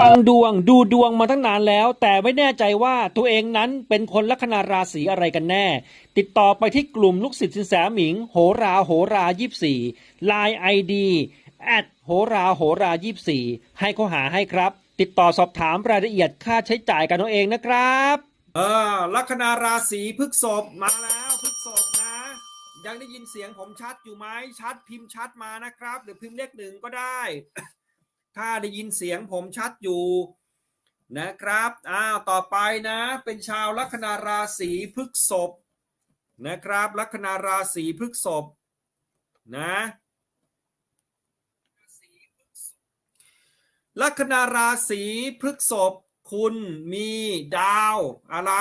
ฟังดวงดูดวงมาตั้งนานแล้ว แต่ไม่แน่ใจว่าตัวเองนั้นเป็นคนลัคนาราศีอะไรกันแน่ ติดต่อไปที่กลุ่มลูกศิษย์สินแสหมิง โหราโหรายี่สี่ไลน์ไอดีแอดโหราโหรายี่สี่ให้เขาหาให้ครับ ติดต่อสอบถามรายละเอียดค่าใช้จ่ายกันเอาเองนะครับ เออลัคนาราศีพฤกษภมาแล้วพฤกษภนะ ยังได้ยินเสียงผมชัดอยู่ไหมชัดพิมพ์ชัดมานะครับ หรือพิมพ์เลขหนึ่งก็ได้ ถ้าได้ยินเสียงผมชัดอยู่นะครับอ้าวต่อไปนะเป็นชาวลัคนาราศีพฤกษภนะครับ ลัคนาราศีพฤกษภนะลัคนาราศีพฤกษภคุณมีดาวอะไร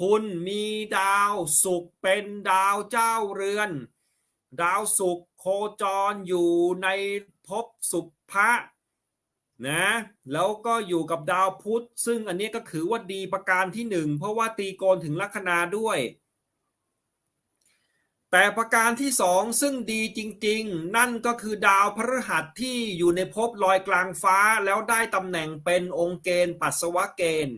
คุณมีดาวศุกร์เป็นดาวเจ้าเรือน ดาวศุกร์โคจรอยู่ในภพสุภะ นะแล้วก็อยู่กับดาวพุธ ซึ่งอันนี้ก็คือว่าดีประการที่หนึ่งเพราะว่าตีโกนถึงลัคนาด้วย แต่ประการที่สองซึ่งดีจริงๆ นั่นก็คือดาวพฤหัสที่อยู่ในภพลอยกลางฟ้าแล้วได้ตำแหน่งเป็นองค์เกณฑ์ปัสสาวะเกณฑ์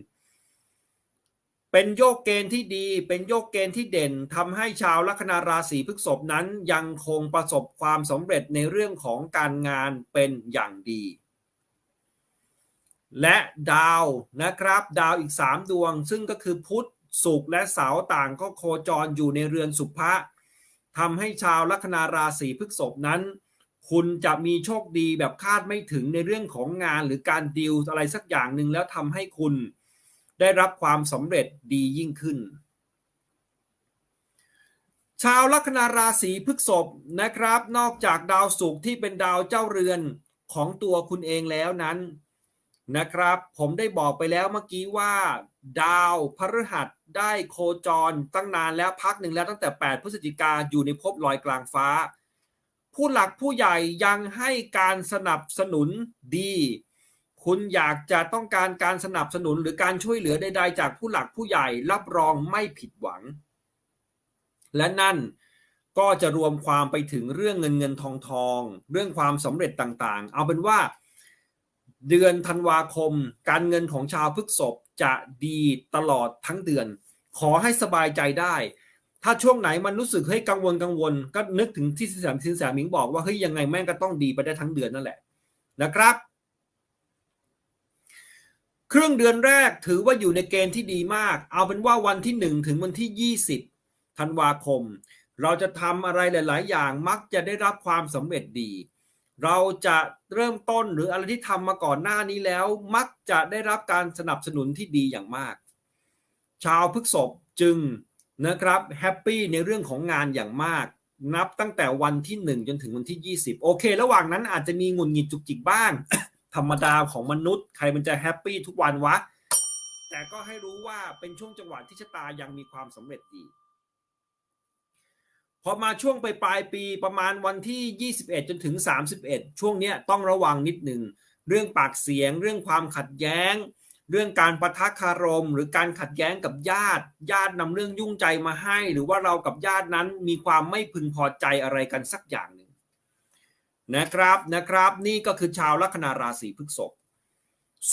เป็นโยกเกณฑ์ที่ดีเป็นโยกเกณฑ์ที่เด่นทำให้ชาวลัคนาราศีพฤษภนั้นยังคงประสบความสำเร็จในเรื่องของการงานเป็นอย่างดี และดาวนะครับ ดาวอีก 3 ดวง ซึ่งก็คือพุธศุกร์และเสาร์ต่างก็โคจรอยู่ในเรือนสุภะทำให้ชาวลัคนาราศีพฤษภนั้น คุณจะมีโชคดีแบบคาดไม่ถึงในเรื่องของงานหรือการดีลอะไรสักอย่างหนึ่งแล้วทำให้คุณได้รับความสำเร็จดียิ่งขึ้น ชาวลัคนาราศีพฤษภนะครับ นอกจากดาวศุกร์ที่เป็นดาวเจ้าเรือนของตัวคุณเองแล้วนั้น นะครับ ผมได้บอกไปแล้วเมื่อกี้ว่า ดาวพฤหัสได้โคจรตั้งนานแล้วพักหนึ่งแล้วตั้งแต่ 8 พฤศจิกาอยู่ในภพลอยกลางฟ้า ผู้หลักผู้ใหญ่ยังให้การสนับสนุนดี คุณอยากจะต้องการการสนับสนุนหรือการช่วยเหลือใดๆ จากผู้หลักผู้ใหญ่รับรองไม่ผิดหวัง และนั่นก็จะรวมความไปถึงเรื่องเงินเงินทองทอง เรื่องความสำเร็จต่างๆ เอาเป็นว่า เดือนธันวาคม การเงินของชาวพฤกษภจะดีตลอดทั้งเดือน ขอให้สบายใจได้ ถ้าช่วงไหนมันรู้สึกเฮ้ยกังวลกังวล ก็นึกถึงที่สินแสสินแสมิงบอกว่าเฮ้ยยังไงแม่งก็ต้องดีไปได้ทั้งเดือนนั่นแหละนะครับครึ่งเดือนแรกถือว่าอยู่ในเกณฑ์ที่ดีมาก เอาเป็นว่าวันที่ 1 ถึงวันที่ 20ธันวาคม เราจะทำอะไรหลาย ๆ อย่างมักจะได้รับความสำเร็จดี เราจะเริ่มต้นหรืออะไรที่ทำมาก่อนหน้านี้แล้ว มักจะได้รับการสนับสนุนที่ดีอย่างมาก ชาวพฤกษภจึงนะครับแฮปปี้ในเรื่องของงานอย่างมาก นับตั้งแต่วันที่ 1 จนถึงวันที่ 20 โอเค ระหว่างนั้นอาจจะมีงุนหงิดจุกจิกบ้าง ธรรมดาของมนุษย์ ใครมันจะแฮปปี้ทุกวันวะ แต่ก็ให้รู้ว่าเป็นช่วงจังหวะที่ชะตายังมีความสำเร็จดี พอมาช่วงไปปลายปีประมาณวันที่ 21 จนถึง 31 ช่วงเนี้ยต้องระวังนิดหนึ่งเรื่องปากเสียง เรื่องความขัดแย้ง เรื่องการประทะคารม หรือการขัดแย้งกับญาติ ญาตินำเรื่องยุ่งใจมาให้ หรือว่าเรากับญาตินั้นมีความไม่พึงพอใจอะไรกันสักอย่างหนึ่งนะครับนะครับ นี่ก็คือชาวลัคนาราศีพฤษภ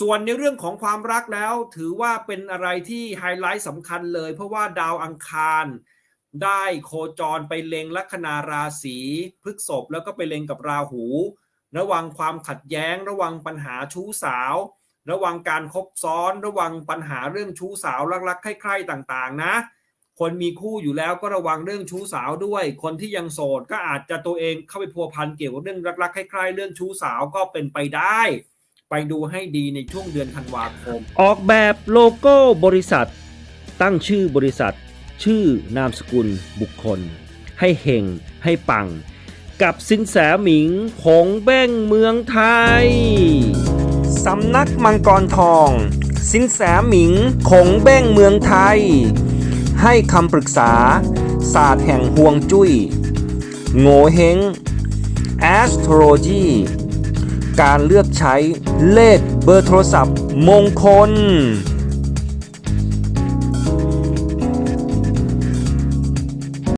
ส่วนในเรื่องของความรักแล้วถือว่าเป็นอะไรที่ไฮไลท์สำคัญเลย เพราะว่าดาวอังคาร ได้โคจรไปเล็งลัคนาราศีพฤกษภแล้วก็ไปเล็งกับราหู ระวังความขัดแย้ง ระวังปัญหาชู้สาว ระวังการคบซ้อน ระวังปัญหาเรื่องชู้สาวรักๆใคร่ๆต่างๆ นะ คนมีคู่อยู่แล้วก็ระวังเรื่องชู้สาวด้วย คนที่ยังโสดก็อาจจะตัวเองเข้าไปพัวพันเกี่ยวกับเรื่องรักๆใคร่ๆเรื่องชู้สาวก็เป็นไปได้ ไปดูให้ดีในช่วงเดือนธันวาคม ออกแบบโลโก้บริษัท ตั้งชื่อบริษัท ชื่อนามสกุลบุคคล ให้เฮงให้ปัง กับสินแสหมิงผงเบ้งเมืองไทย สำนักมังกรทอง สินแสหมิงคงเบ้งเมืองไทย ให้คำปรึกษา ศาสตร์แห่งห่วงจุย้ยโง่เฮง astrology การเลือกใช้เลขเบอร์โทรศัพท์มงคล